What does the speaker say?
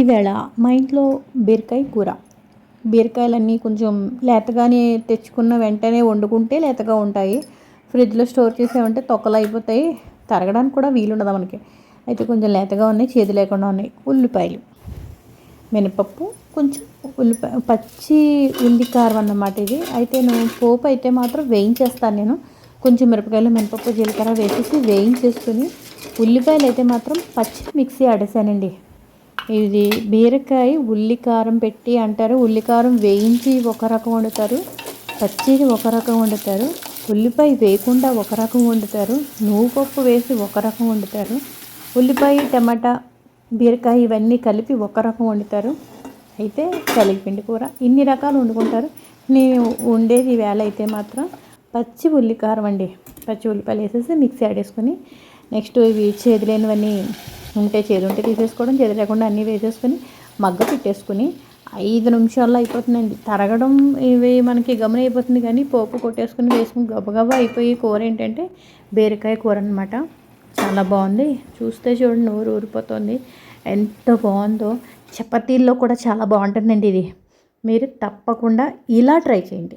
ఈవేళ మా ఇంట్లో బీరకాయ కూర. బీరకాయలన్నీ కొంచెం లేతగానే తెచ్చుకున్న వెంటనే వండుకుంటే లేతగా ఉంటాయి. ఫ్రిడ్జ్లో స్టోర్ చేసామంటే తొక్కలు అయిపోతాయి. తరగడానికి కూడా వీలుండదు మనకి. అయితే కొంచెం లేతగా ఉన్నాయి చేదు లేకుండా ఉన్నాయి. ఉల్లిపాయలు మినపప్పు కొంచెం ఉల్లిపాయ పచ్చి ఉల్లి కారం అన్నమాట ఇది. అయితే నేను పోపు అయితే మాత్రం వేయించేస్తాను నేను. కొంచెం మిరపకాయలు మినపప్పు జీలకర్ర వేసేసి వేయించేసుకుని ఉల్లిపాయలు అయితే మాత్రం పచ్చి మిక్సీ ఆడేసానండి. ఇది బీరకాయ ఉల్లి కారం పెట్టి అంటారు. ఉల్లి కారం వేయించి ఒక రకం వండుతారు. పచ్చిది ఒక రకం వండుతారు. ఉల్లిపాయ వేయకుండా ఒక రకం వండుతారు. నువ్వు పప్పు వేసి ఒక రకం వండుతారు. ఉల్లిపాయ టమాటా బీరకాయ ఇవన్నీ కలిపి ఒక రకం వండుతారు. అయితే కలిగిపిండి కూర. ఇన్ని రకాలు వండుకుంటారు. నేను వండేది వేళ అయితే మాత్రం పచ్చి ఉల్లి కారం అండి. పచ్చి ఉల్లిపాయలు వేసేసి మిక్సీ ఆడేసుకొని నెక్స్ట్ ఇవి చేదులేనివన్నీ ఉంటే చేదు ఉంటే తీసేసుకోవడం చేదు లేకుండా అన్నీ వేసేసుకొని మగ్గ పెట్టేసుకుని ఐదు నిమిషాల్లో అయిపోతుందండి. తరగడం ఇవి మనకి గమన అయిపోతుంది కానీ పోపు కొట్టేసుకుని వేసుకుని గబగబా అయిపోయి కూర ఏంటంటే బీరకాయ కూర అనమాట చాలా బాగుంది. చూస్తే చూడండి నోరు ఊరిపోతుంది. ఎంత బాగుందో. చపాతీల్లో కూడా చాలా బాగుంటుందండి ఇది. మీరు తప్పకుండా ఇలా ట్రై చేయండి.